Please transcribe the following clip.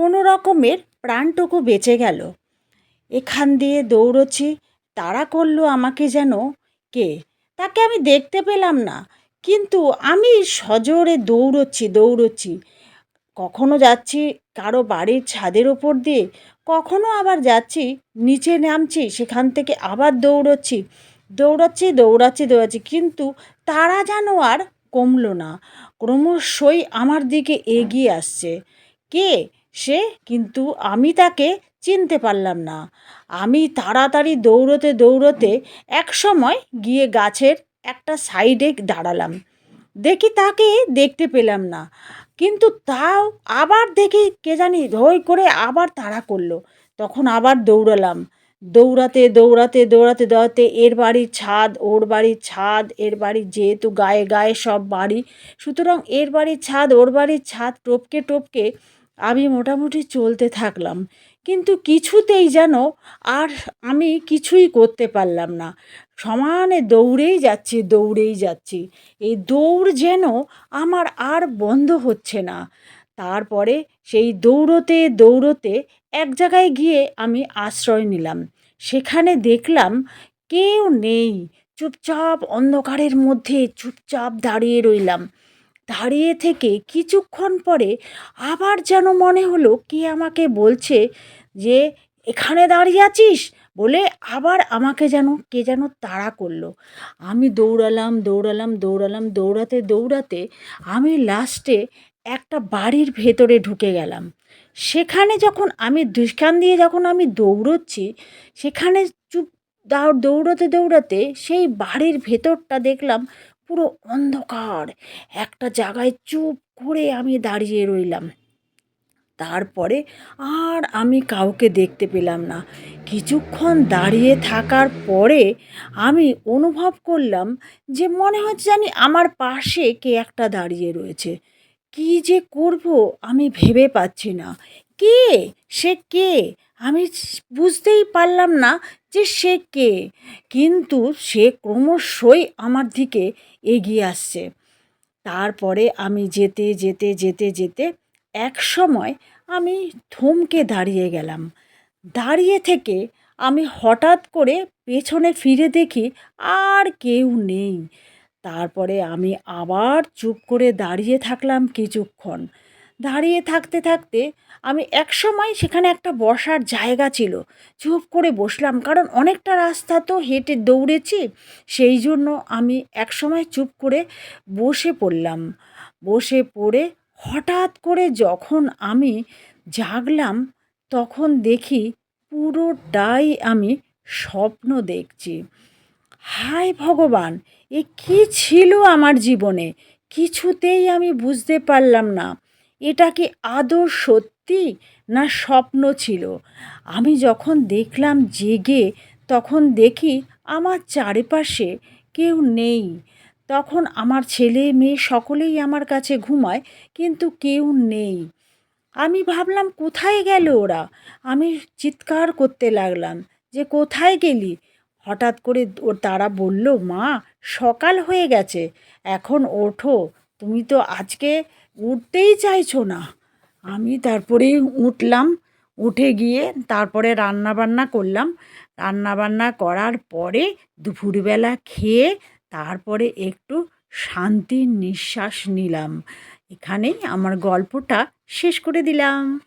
কোনো রকমের প্রাণটুকু বেঁচে গেল। এখান দিয়ে দৌড়চ্ছি, তাড়া করল আমাকে যেন কে? তাকে আমি দেখতে পেলাম না, কিন্তু আমি সজোরে দৌড়চ্ছি দৌড়চ্ছি। কখনো যাচ্ছি কারও বাড়ির ছাদের ওপর দিয়ে, কখনো আবার যাচ্ছি, নিচে নামছি, সেখান থেকে আবার দৌড়চ্ছি। দৌড়াচ্ছি দৌড়াচ্ছি দৌড়াচ্ছি, কিন্তু তারা যেন আর কমলো না। ক্রমশই আমার দিকে এগিয়ে আসছে। কে? সে কিন্তু আমি তাকে চিনতে পারলাম না। আমি তাড়াতাড়ি দৌড়োতে দৌড়োতে এক সময় গিয়ে গাছের একটা সাইডে দাঁড়ালাম। দেখি তাকে দেখতে পেলাম না। কিন্তু তাও আবার দেখি কে জানি ধই করে আবার তাড়া করল। তখন আবার দৌড়ালাম। দৌড়াতে দৌড়াতে দৌড়াতে দৌড়াতে এর বাড়ির ছাদ, ওর বাড়ির ছাদ, এর বাড়ি যেহেতু গায়ে গায়ে সব বাড়ি, সুতরাং এর বাড়ির ছাদ, ওর বাড়ির ছাদ টপকে টপকে আমি মোটামুটি চলতে থাকলাম। কিন্তু কিছুতেই যেন আর আমি কিছুই করতে পারলাম না। সমানে দৌড়েই যাচ্ছি দৌড়েই যাচ্ছি। এই দৌড় যেন আমার আর বন্ধ হচ্ছে না। তারপরে সেই দৌড়োতে দৌড়োতে এক জায়গায় গিয়ে আমি আশ্রয় নিলাম। সেখানে দেখলাম কেউ নেই। চুপচাপ অন্ধকারের মধ্যে চুপচাপ দাঁড়িয়ে রইলাম। দাঁড়িয়ে থেকে কিছুক্ষণ পরে আবার যেন মনে হলো কে আমাকে বলছে যে, এখানে দাঁড়িয়ে আছিস? বলে আবার আমাকে যেন, কে যেন তাড়া করল। আমি দৌড়ালাম দৌড়ালাম দৌড়ালাম, দৌড়াতে দৌড়াতে আমি লাস্টে একটা বাড়ির ভেতরে ঢুকে গেলাম। সেখানে যখন আমি দুষ্কান দিয়ে যখন আমি দৌড়চ্ছি, সেখানে চুপ দৌড়াতে দৌড়াতে সেই বাড়ির ভেতরটা দেখলাম পুরো অন্ধকার। একটা জায়গায় চুপ করে আমি দাঁড়িয়ে রইলাম। তারপরে আর আমি কাউকে দেখতে পেলাম না। কিছুক্ষণ দাঁড়িয়ে থাকার পরে আমি অনুভব করলাম যে মনে হচ্ছে জানি আমার পাশে কে একটা দাঁড়িয়ে রয়েছে। কী যে করব আমি ভেবে পাচ্ছি না। কে? সে কে? আমি বুঝতেই পারলাম না যে সে কে, কিন্তু সে ক্রমশই আমার দিকে এগিয়ে আসছে। তারপরে আমি যেতে যেতে যেতে যেতে এক সময় আমি থমকে দাঁড়িয়ে গেলাম। দাঁড়িয়ে থেকে আমি হঠাৎ করে পেছনে ফিরে দেখি আর কেউ নেই। তারপরে আমি আবার চুপ করে দাঁড়িয়ে থাকলাম কিছুক্ষণ। দাঁড়িয়ে থাকতে থাকতে আমি এক সময় সেখানে একটা বসার জায়গা ছিল। চুপ করে বসলাম, কারণ অনেকটা রাস্তা তো হেঁটে দৌড়েছি, সেই জন্য আমি এক সময় চুপ করে বসে পড়লাম। বসে পড়ে হঠাৎ করে যখন আমি জাগলাম, তখন দেখি পুরোটাই আমি স্বপ্ন দেখছি। হায় ভগবান, এ কী ছিল আমার জীবনে? কিছুতেই আমি বুঝতে পারলাম না। এটা কি আদৌ সত্যি না স্বপ্ন ছিল? আমি যখন দেখলাম জেগে, তখন দেখি আমার চারিপাশে কেউ নেই। তখন আমার ছেলে মেয়ে সকলেই আমার কাছে ঘুমায়, কিন্তু কেউ নেই। আমি ভাবলাম, কোথায় গেল ওরা? আমি চিৎকার করতে লাগলাম যে, কোথায় গেলি? হঠাৎ করে ও তারা বলল, মা, সকাল হয়ে গেছে। এখন ওঠো। তুমি তো আজকে উঠতেই চাইছো না। আমি তারপরে উঠলাম, উঠে গিয়ে তারপরে রান্না বান্না করলাম। রান্না বান্না করার পরে দুপুরবেলা খেয়ে তারপরে একটু শান্তির নিঃশ্বাস নিলাম। এখানেই আমার গল্পটা শেষ করে দিলাম।